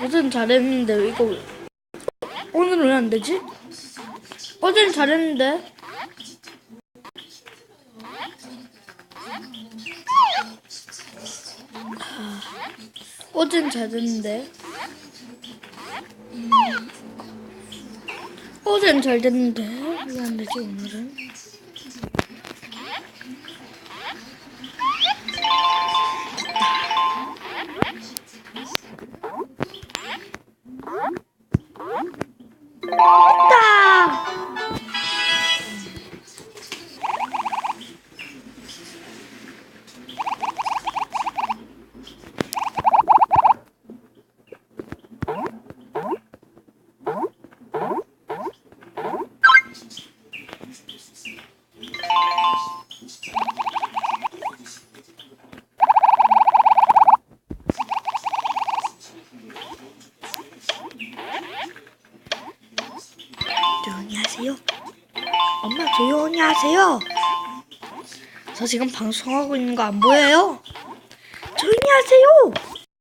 어제는 잘했는데 왜 이거 왜- 오늘은 왜 안 되지? 어제는 잘했는데 아, 어제는 잘됐는데 어제는 잘 됐는데 왜 안 되지 오늘은? 하세요. 엄마 조용히 하세요. 저 지금 방송하고 있는 거 안 보여요? 조용히 하세요.